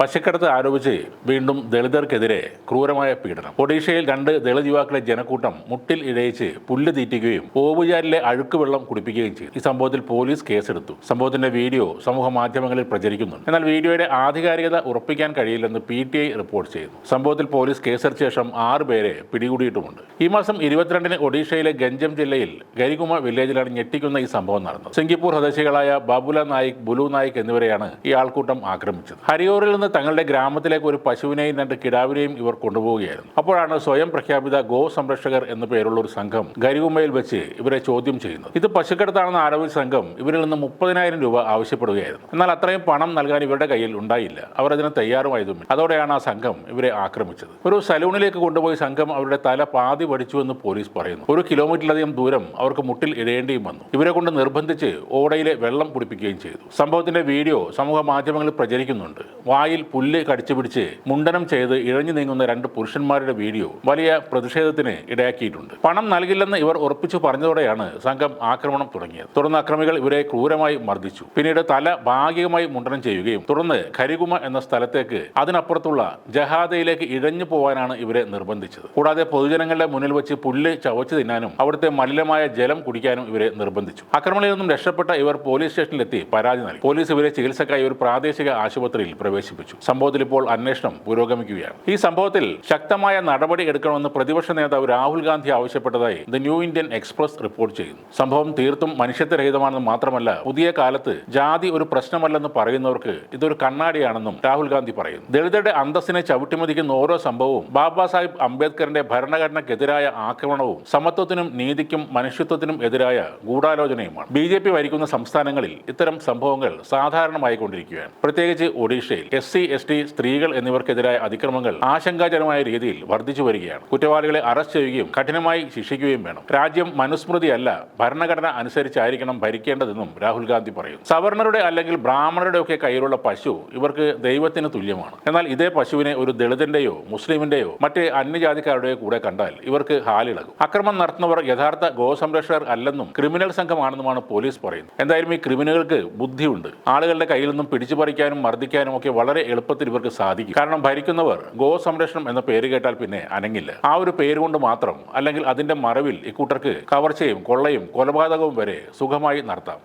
പശക്കടത്ത് ആരോപിച്ച് വീണ്ടും ദളിതർക്കെതിരെ ക്രൂരമായ പീഡനം. ഒഡീഷയിൽ രണ്ട് ദളിത് യുവാക്കളെ ജനക്കൂട്ടം മുട്ടിൽ ഇഴയിച്ച് പുല്ല് തീറ്റിക്കുകയും ഓവുചാലിലെ അഴുക്ക് വെള്ളം കുടിപ്പിക്കുകയും ചെയ്തു. ഈ സംഭവത്തിൽ പോലീസ് കേസെടുത്തു. സംഭവത്തിന്റെ വീഡിയോ സമൂഹ മാധ്യമങ്ങളിൽ പ്രചരിക്കുന്നുണ്ട്. എന്നാൽ വീഡിയോയുടെ ആധികാരികത ഉറപ്പിക്കാൻ കഴിയില്ലെന്ന് പി ടി ഐ റിപ്പോർട്ട് ചെയ്തു സംഭവത്തിൽ പോലീസ് കേസെടുത്ത ശേഷം ആറ് പേരെ പിടികൂടിയിട്ടുമുണ്ട്. ഈ മാസം ഇരുപത്തിരണ്ടിന് ഒഡീഷയിലെ ഗഞ്ചം ജില്ലയിൽ ഗരികുമ വില്ലേജിലാണ് ഞെട്ടിക്കുന്ന ഈ സംഭവം നടന്നത്. സിംഗിപ്പൂർ സ്വദേശികളായ ബാബുല നായിക് ബുലു നായിക് എന്നിവരെയാണ് ഈ ആൾക്കൂട്ടം ആക്രമിച്ചത്. ഹരിയോറിൽ നിന്ന് തങ്ങളുടെ ഗ്രാമത്തിലേക്ക് ഒരു പശുവിനെയും രണ്ട് കിടാവിനെയും ഇവർ കൊണ്ടുപോവുകയായിരുന്നു. അപ്പോഴാണ് സ്വയം പ്രഖ്യാപിത ഗോ സംരക്ഷകർ എന്ന പേരുള്ള ഒരു സംഘം ഗരികുമയിൽ വെച്ച് ഇവരെ ചോദ്യം ചെയ്യുന്നത്. ഇത് പശുക്കടത്താണെന്ന് ആരോപിച്ച സംഘം ഇവരിൽ നിന്ന് മുപ്പതിനായിരം രൂപ ആവശ്യപ്പെടുകയായിരുന്നു. എന്നാൽ അത്രയും പണം നൽകാൻ ഇവരുടെ കയ്യിൽ ഉണ്ടായില്ല. അവർ അതിന് തയ്യാറുമായതുമില്ല. അതോടെയാണ് ആ സംഘം ഇവരെ ആക്രമിച്ചത്. ഒരു സലൂണിലേക്ക് കൊണ്ടുപോയി സംഘം അവരുടെ തല പാതി പഠിച്ചുവെന്ന് പോലീസ് പറയുന്നു. ഒരു കിലോമീറ്ററിലധികം ദൂരം അവർക്ക് മുട്ടിൽ ഇടേണ്ടിയും വന്നു. ഇവരെ കൊണ്ട് നിർബന്ധിച്ച് ഓടയിലെ വെള്ളം കുടിപ്പിക്കുകയും ചെയ്തു. സംഭവത്തിന്റെ വീഡിയോ സമൂഹ മാധ്യമങ്ങളിൽ പ്രചരിക്കുന്നുണ്ട്. വായിൽ പുല്ല് കടിച്ചു പിടിച്ച് മുണ്ടനം ചെയ്ത് ഇഴഞ്ഞു നീങ്ങുന്ന രണ്ട് പുരുഷന്മാരുടെ വീഡിയോ വലിയ പ്രതിഷേധത്തിന് ഇടയാക്കിയിട്ടുണ്ട്. പണം നൽകില്ലെന്ന് ഇവർ ഉറപ്പിച്ചു പറഞ്ഞതോടെയാണ് സംഘം ആക്രമണം തുടങ്ങിയത്. തുടർന്ന് അക്രമികൾ ഇവരെ ക്രൂരമായി മർദ്ദിച്ചു. പിന്നീട് തല ഭാഗികമായി മുണ്ടനം ചെയ്യുകയും തുടർന്ന് ഖരികുമ എന്ന സ്ഥലത്തേക്ക് അതിനപ്പുറത്തുള്ള ജഹാദയിലേക്ക് ഇഴഞ്ഞു പോവാനാണ് ഇവരെ നിർബന്ധിച്ചത്. കൂടാതെ പൊതുജനങ്ങളുടെ മുന്നിൽ വെച്ച് പുല്ല് ചവച്ചു തിന്നാനും അവിടുത്തെ മലിനമായ ജലം കുടിക്കാനും ഇവരെ നിർബന്ധിച്ചു. ആക്രമണത്തിൽ നിന്നും രക്ഷപ്പെട്ട ഇവർ പോലീസ് സ്റ്റേഷനിലെത്തി പരാതി നൽകി. പോലീസ് ഇവരെ ചികിത്സക്കായി ഒരു പ്രാദേശിക ആശുപത്രിയിൽ പ്രവേശിപ്പിച്ചു. സംഭവത്തിൽ ഇപ്പോൾ അന്വേഷണം പുരോഗമിക്കുകയാണ്. ഈ സംഭവത്തിൽ ശക്തമായ നടപടി എടുക്കണമെന്ന് പ്രതിപക്ഷ നേതാവ് രാഹുൽ ഗാന്ധി ആവശ്യപ്പെട്ടതായി the New Indian Express report ചെയ്യുന്നു. സംഭവം തീർത്തും മനുഷ്യത്വരഹിതമാണെന്ന് മാത്രമല്ല പുതിയ കാലത്ത് ജാതി ഒരു പ്രശ്നമല്ലെന്ന് പറയുന്നവർക്ക് ഇതൊരു കണ്ണാടിയാണെന്നും രാഹുൽ ഗാന്ധി പറയുന്നു. ദളിതരുടെ അന്തസ്സിനെ ചവിട്ടിമതിക്കുന്ന ഓരോ സംഭവവും ബാബാ സാഹിബ് അംബേദ്കറിന്റെ ഭരണഘടനയ്ക്കെതിരായ ആക്രമണവും സമത്വത്തിനും നീതിക്കും മനുഷ്യത്വത്തിനും എതിരായ ഗൂഢാലോചനയുമാണ്. ബി ജെ പി ഭരിക്കുന്ന സംസ്ഥാനങ്ങളിൽ ഇത്തരം സംഭവങ്ങൾ സാധാരണമായി കൊണ്ടിരിക്കുകയാണ്. പ്രത്യേകിച്ച് ഒഡീഷയിൽ. എസ് സി എസ് ടി സ്ത്രീകൾ എന്നിവർക്കെതിരായ അതിക്രമങ്ങൾ ആശങ്കാജനമായ രീതിയിൽ വർദ്ധിച്ചു വരികയാണ്. കുറ്റവാളികളെ അറസ്റ്റ് ചെയ്യുകയും കഠിനമായി ശിക്ഷിക്കുകയും വേണം. രാജ്യം മനുസ്മൃതിയല്ല ഭരണഘടന അനുസരിച്ചായിരിക്കണം ഭരിക്കേണ്ടതെന്നും രാഹുൽ ഗാന്ധി പറയും സവർണരുടെ അല്ലെങ്കിൽ ബ്രാഹ്മണരുടെ ഒക്കെ കയ്യിലുള്ള പശു ഇവർക്ക് ദൈവത്തിന് തുല്യമാണ്. എന്നാൽ ഇതേ പശുവിനെ ഒരു ദളിതന്റെയോ മുസ്ലിമിന്റെയോ മറ്റ് അന്യജാതിക്കാരുടെയോ കൂടെ കണ്ടാൽ ഇവർക്ക് ഹാലിളകും. അക്രമം നടത്തുന്നവർ യഥാർത്ഥ ഗോസംരക്ഷകർ അല്ലെന്നും ക്രിമിനൽ സംഘമാണെന്നുമാണ് പോലീസ് പറയുന്നത്. എന്തായാലും ഈ ക്രിമിനലുകൾക്ക് ബുദ്ധിയുണ്ട്. ആളുകളുടെ കയ്യിൽ നിന്നും പിടിച്ചു പറിക്കാനും മർദ്ദിക്കാനും ഒക്കെ വളരെ എളുപ്പത്തിൽ ഇവർക്ക് സാധിക്കും. കാരണം ഭരിക്കുന്നവർ ഗോ സംരക്ഷണം എന്ന പേര് കേട്ടാൽ പിന്നെ അനങ്ങില്ല. ആ ഒരു പേര് കൊണ്ട് മാത്രം അല്ലെങ്കിൽ അതിന്റെ മറവിൽ ഇക്കൂട്ടർക്ക് കവർച്ചയും കൊള്ളയും കൊലപാതകവും വരെ സുഖമായി നടത്താം.